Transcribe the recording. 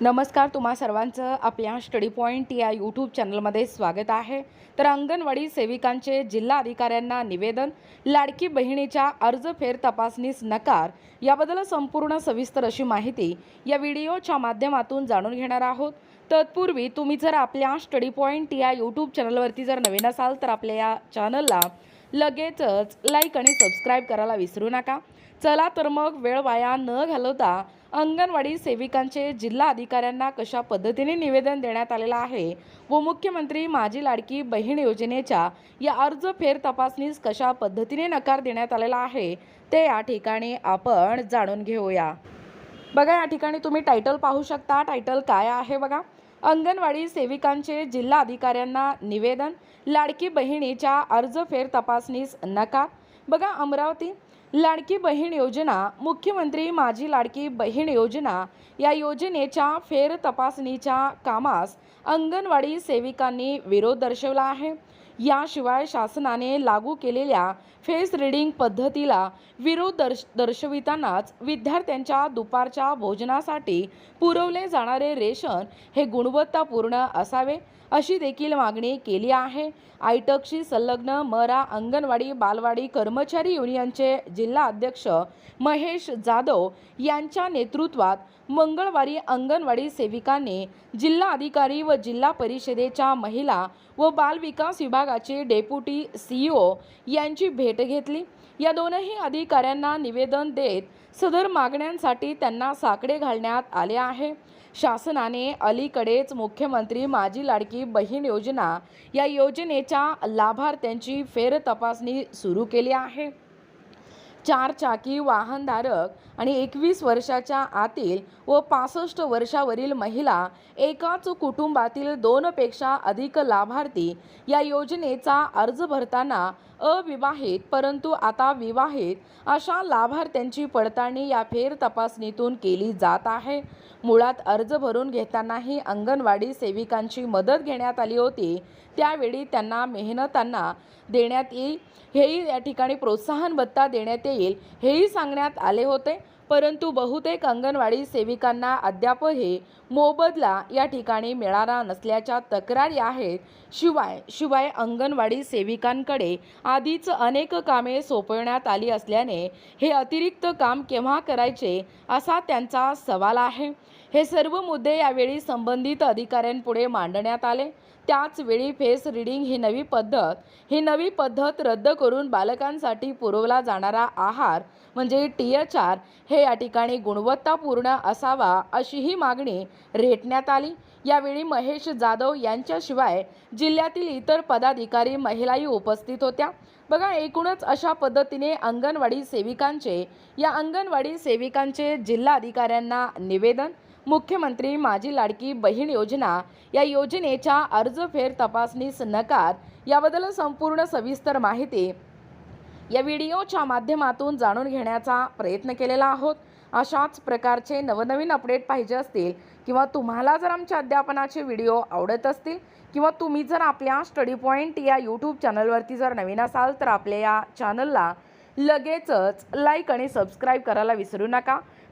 नमस्कार तुम्हा सर्वांचं आपल्या स्टडी पॉईंट या यूट्यूब चॅनलमध्ये स्वागत आहे. तर अंगणवाडी सेविकांचे जिल्हा अधिकाऱ्यांना निवेदन लाडकी बहिणीच्या अर्ज फेर तपासणीस नकार याबद्दल संपूर्ण सविस्तर अशी माहिती या व्हिडिओच्या माध्यमातून जाणून घेणार आहोत. तत्पूर्वी तुम्ही जर आपल्या स्टडी पॉईंट या यूट्यूब चॅनलवरती जर नवीन असाल तर आपल्या या चॅनलला लगेचच लाईक आणि सबस्क्राईब करायला विसरू नका. चला तर मग वेळ वाया न घालवता अंगणवाडी सेविकांचे जिल्हा अधिकाऱ्यांना कशा पद्धतीने निवेदन देण्यात आलेलं आहे व मुख्यमंत्री माझी लाडकी बहीण योजनेच्या या अर्ज फेर तपासणीस कशा पद्धतीने नकार देण्यात आलेला आहे ते या ठिकाणी आपण जाणून घेऊया. बघा या ठिकाणी तुम्ही टायटल पाहू शकता. टायटल काय आहे बघा? अंगणवाडी सेविकांचे जिल्हा अधिकाऱ्यांना निवेदन लाडकी बहिणीच्या अर्ज फेर तपासणीस नकार. बघा अमरावती लाडकी बहीण योजना मुख्यमंत्री माझी लाडकी बहीण योजना या योजनेच्या फेर तपासणीच्या कामास अंगणवाडी सेविकांनी विरोध दर्शवला आहे. याशिवाय शासनाने लागू केलेल्या फेस रिडिंग पद्धतीला विरोध दर्श दर्शवितानाच विद्यार्थ्यांच्या दुपारच्या भोजनासाठी पुरवले जाणारे रेशन हे गुणवत्तापूर्ण असावे अशी देखील मागणी केली आहे. आयटकशी संलग्न मरा अंगणवाडी बालवाडी कर्मचारी युनियनचे जिल्हा अध्यक्ष महेश जाधव यांच्या नेतृत्वात मंगळवारी अंगणवाडी सेविकांनी जिल्हा अधिकारी व जिल्हा परिषदेच्या महिला व बाल विकास विभागाचे डेप्युटी सीईओ यांची भेट घेतली. या दोनही अधिकाऱ्यांना निवेदन देत सदर मागण्यांसाठी त्यांना साकडे घालण्यात आले आहे. शासनाने अलीकडेच मुख्यमंत्री माझी लाडकी बहीण योजना या योजनेच्या लाभार्थ्यांची फेरतपासणी सुरू केली आहे. चारचाकी वाहनधारक आणि एकवीस वर्षाच्या आतील व पासष्ट वर्षावरील महिला एकाच कुटुंबातील दोनपेक्षा अधिक लाभार्थी या योजनेचा अर्ज भरताना अविवाहित परंतु आता विवाहित अशा लाभार्थ्यांची पडताळणी या फेर तपासणीतून केली जात आहे. मुळात अर्ज भरून घेतानाही अंगणवाडी सेविकांची मदत घेण्यात आली होती. त्यावेळी त्यांना मेहनतांना देण्यात येईल हेही या ठिकाणी प्रोत्साहन भत्ता देण्यात येईल हेही सांगण्यात आले होते. परंतु बहुतेक अंगणवाडी सेविकांना अद्यापही मोबदला या ठिकाणी मिळाला नसल्याच्या तक्रारी आहेत. शिवाय शिवाय अंगणवाडी सेविकांकडे आधीच अनेक कामे सोपवण्यात आली असल्याने हे अतिरिक्त काम केव्हा करायचे असा त्यांचा सवाल आहे. हे सर्व मुद्दे यावेळी संबंधित अधिकाऱ्यांपुढे मांडण्यात आले. त्याच वेळी फेस रिडिंग ही नवी पद्धत ही नवी पद्धत रद्द करून बालकांसाठी पुरवला जाणारा आहार म्हणजे टी एच आर हे या ठिकाणी गुणवत्तापूर्ण असावा अशीही मागणी रेटण्यात आली. यावेळी महेश जाधव यांच्याशिवाय जिल्ह्यातील इतर पदाधिकारी महिलाही उपस्थित होत्या. बघा एकूणच अशा पद्धतीने अंगणवाडी सेविकांचे या अंगणवाडी सेविकांचे जिल्हाधिकाऱ्यांना निवेदन मुख्यमंत्री माझी लाडकी बहीण योजना या योजनेच्या अर्ज फेर तपासणीस नकार याबद्दल संपूर्ण सविस्तर माहिती या व्हिडिओच्या माध्यमातून जाणून घेण्याचा प्रयत्न केलेला आहोत. अशाच प्रकारचे नवनवीन अपडेट पाहिजे असतील किंवा तुम्हाला जर आमच्या अध्यापनाचे व्हिडिओ आवडत असतील किंवा तुम्ही जर आपल्या स्टडी पॉईंट या यूट्यूब चॅनलवरती जर नवीन असाल तर आपल्या या चॅनलला लगेचच लाईक आणि सबस्क्राईब करायला विसरू नका.